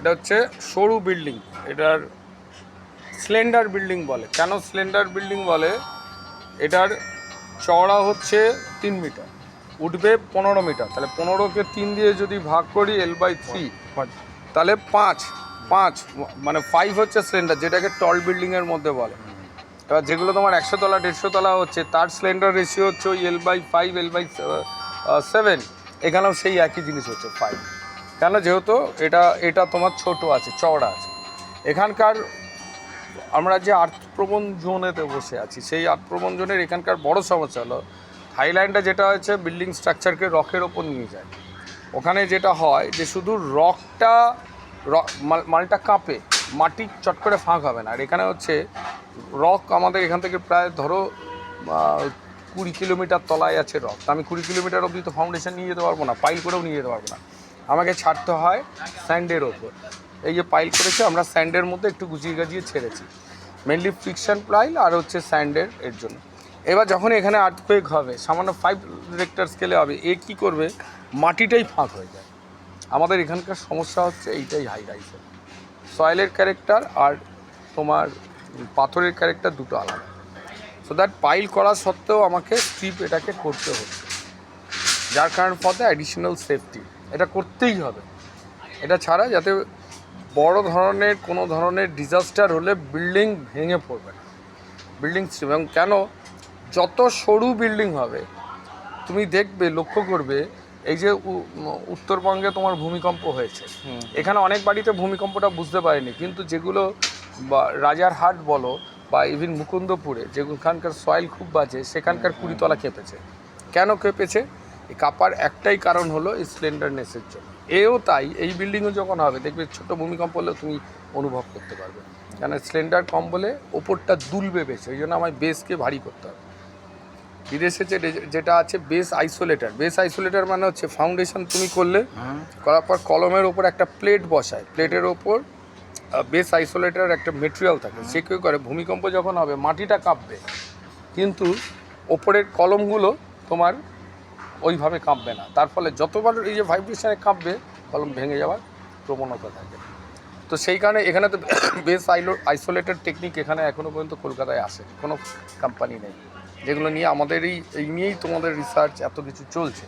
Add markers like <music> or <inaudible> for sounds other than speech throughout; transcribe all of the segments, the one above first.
এটা হচ্ছে সরু বিল্ডিং। এটার স্লেন্ডার বিল্ডিং বলে। কেন স্লেন্ডার বিল্ডিং বলে? এটার চওড়া হচ্ছে তিন মিটার। উঠবে পনেরো মিটার। তাহলে পনেরোকে তিন দিয়ে যদি ভাগ করি এল বাই থ্রি তাহলে পাঁচ পাঁচ মানে ফাইভ হচ্ছে স্লেন্ডার যেটাকে টল বিল্ডিংয়ের মধ্যে বলে। এবার যেগুলো তোমার একশো তলা দেড়শো তলা হচ্ছে তার স্লেন্ডার রেশিও হচ্ছে ওই L by five L by seven এখানেও সেই একই জিনিস হচ্ছে ফাইভ কেন যেহেতু এটা এটা তোমার ছোট আছে, চওড়া আছে। এখানকার আমরা যে আর্থপ্রবণ জোনেতে বসে আছি, সেই আর্থপ্রবণ জোনের এখানকার বড় সমস্যা হলো, থাইল্যান্ডে যেটা হচ্ছে বিল্ডিং স্ট্রাকচারকে রকের ওপর নিয়ে যায়। ওখানে যেটা হয় যে শুধু রকটা মালটা কাঁপে, মাটি চট করে ফাঁক হবে না। আর এখানে হচ্ছে, রক আমাদের এখান থেকে প্রায় ধরো কুড়ি কিলোমিটার তলায় আছে রক। আমি কুড়ি কিলোমিটার অবধি তো ফাউন্ডেশন নিয়ে যেতে পারব না পাইল করেও নিয়ে যেতে পারব না। আমাকে ছাড়তে হয় স্যান্ডের ওপর। এই যে পাইল করেছে, আমরা স্যান্ডের মধ্যে একটু গুছিয়ে গাজিয়ে ছেড়েছি। মেনলি ফ্রিকশন পাইল আর হচ্ছে স্যান্ডের এর জন্য। এবার যখন এখানে আর্থকুয়েক হবে, সামান্য ফাইভ রেক্টার স্কেলে হবে, এ কী করবে? মাটিটাই ফাঁক হয়ে যায়। আমাদের এখানকার সমস্যা হচ্ছে এইটাই হাই রাইসের সয়েলের ক্যারেক্টার আর তোমার পাথরের ক্যারেক্টার দুটো আলাদা। সো দ্যাট পাইল করা সত্ত্বেও আমাকে স্ট্রিপ এটাকে করতে হচ্ছে। যার কারণ পথে অ্যাডিশনাল সেফটি এটা করতেই হবে। এটা ছাড়া যাতে বড় ধরনের কোনো ধরনের ডিজাস্টার হলে বিল্ডিং ভেঙে পড়বে না। বিল্ডিং এবং কেন? যত সরু বিল্ডিং হবে তুমি দেখবে লক্ষ্য করবে এই যে উত্তরবঙ্গে তোমার ভূমিকম্প হয়েছে। এখানে অনেক বাড়িতে ভূমিকম্পটা বুঝতে পারেনি কিন্তু যেগুলো বা রাজারহাট বলো বা ইভিন মুকুন্দপুরে যেখানকার সয়েল খুব বাজে সেখানকার কুড়িতলা কেঁপেছে কেন কেঁপেছে কাপার একটাই কারণ হলো এই স্লেন্ডারনেসের জন্য। এও তাই এই বিল্ডিংও যখন হবে দেখবে ছোট ভূমিকম্প হলেও তুমি অনুভব করতে পারবে। কেন স্লেন্ডার কম বলে ওপরটা দুলবে বেশি ওই জন্য আমায় বেসকে ভারী করতে হবে। বিদেশে যে যেটা আছে বেস আইসোলেটার বেস আইসোলেটার মানে হচ্ছে ফাউন্ডেশন তুমি করলে করার পর কলমের ওপর একটা প্লেট বসায়। প্লেটের ওপর বেস আইসোলেটার একটা মেটেরিয়াল থাকে সে কী করে? ভূমিকম্প যখন হবে মাটিটা কাঁপবে। কিন্তু ওপরের কলমগুলো তোমার ওইভাবে কাঁপবে না। তার ফলে যতবার এই যে ভাইব্রেশনে কাঁপবে, কলম ভেঙে যাওয়ার প্রবণতা থাকে। তো সেই কারণে এখানে তো <coughs> বেশ আইলো আইসোলেটেড টেকনিক এখানে এখনও পর্যন্ত কলকাতায় আসে। কোনো কোম্পানি নেই। যেগুলো নিয়ে আমাদের এই এই নিয়েই তোমাদের রিসার্চ এত কিছু চলছে।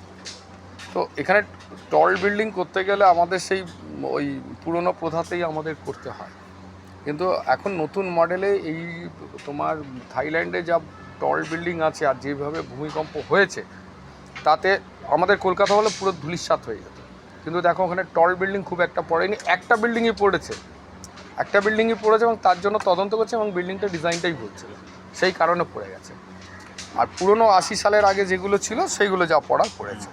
তো এখানে টল বিল্ডিং করতে গেলে আমাদের সেই, ওই পুরনো প্রথাতেই আমাদের করতে হয়। কিন্তু এখন নতুন মডেলে এই তোমার থাইল্যান্ডে যা টল বিল্ডিং আছে আর যেভাবে ভূমিকম্প হয়েছে তাতে আমাদের কলকাতা হলে পুরো ধুলিস্বাত হয়ে যেত। কিন্তু দেখো ওখানে টল বিল্ডিং খুব একটা পড়েনি, একটা বিল্ডিংই পড়েছে। একটা বিল্ডিংই পড়েছে এবং তার জন্য তদন্ত করছে এবং বিল্ডিংটা ডিজাইনটাই হচ্ছিল সেই কারণে পড়ে গেছে। আর পুরনো আশি সালের আগে যেগুলো ছিল, সেইগুলো যা পড়া পড়েছে।